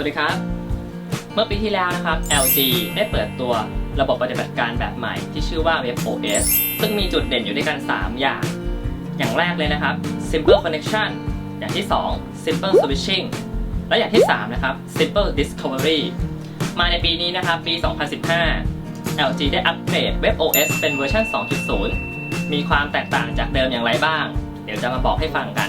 วัสดีครับ เมื่อปีที่แล้วนะครับ LG ได้เปิดตัวระบบปฏิบัติการแบบใหม่ที่ชื่อว่า WebOS ซึ่งมีจุดเด่นอยู่ด้วยกัน 3 อย่าง อย่างแรกเลยนะครับ Simple Connection อย่างที่ 2 Simple Switching และอย่างที่ 3 นะครับ Simple Discovery มาในปีนี้นะครับ ปี 2015 LG ได้อัปเกรด WebOS เป็นเวอร์ชัน2.0 มีความแตกต่างจากเดิมอย่างไรบ้าง เดี๋ยวจะมาบอกให้ฟังกัน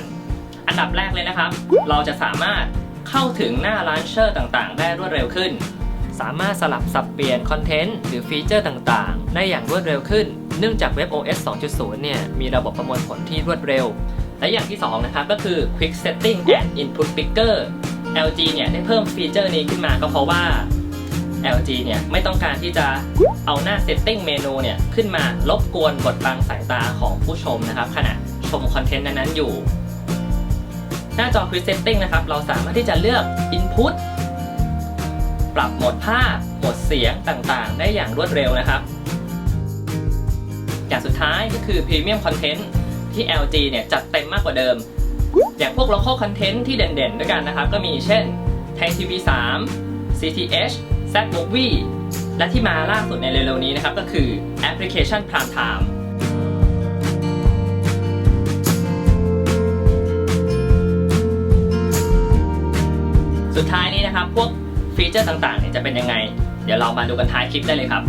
อันดับแรกเลยนะครับ เราจะสามารถ เข้าถึงหน้าร้านเชอร์ต่างๆ ได้รวดเร็วขึ้น สามารถสลับสับเปลี่ยนคอนเทนต์หรือฟีเจอร์ต่างๆ ได้อย่างรวดเร็วขึ้น เนื่องจาก WebOS 2.0 เนี่ยมีระบบประมวลผลที่รวดเร็ว และอย่างที่ 2 นะครับก็คือ Quick Setting and Input Picker LG เนี่ยได้เพิ่มฟีเจอร์นี้ขึ้นมาก็เพราะว่า LG เนี่ยไม่ต้องการที่จะเอาหน้า Setting เมนูเนี่ยขึ้นมารบกวนบดบังสายตาของผู้ชมนะครับขณะชมคอนเทนต์นั้นๆอยู่ หน้าจอ Quick Setting นะครับ เราสามารถที่จะเลือก Input ปรับโหมดภาพ โหมดเสียงต่างๆ ได้อย่างรวดเร็วนะครับ อย่างสุดท้ายก็คือ Premium Content ที่ LG เนี่ยจัดเต็มมากกว่าเดิม อย่างพวก local content ที่เด่นๆ ด้วยกันนะครับ ก็มีเช่นไทยทีวี3 CTH Z Movie และที่มาล่าสุดในเร็วๆนี้นะครับ ก็คือแอปพลิเคชัน Prime Time สุดท้ายนี้นะครับ พวกฟีเจอร์ต่างๆเนี่ยจะเป็นยังไง เดี๋ยวเรามาดูกันท้ายคลิปได้เลยครับ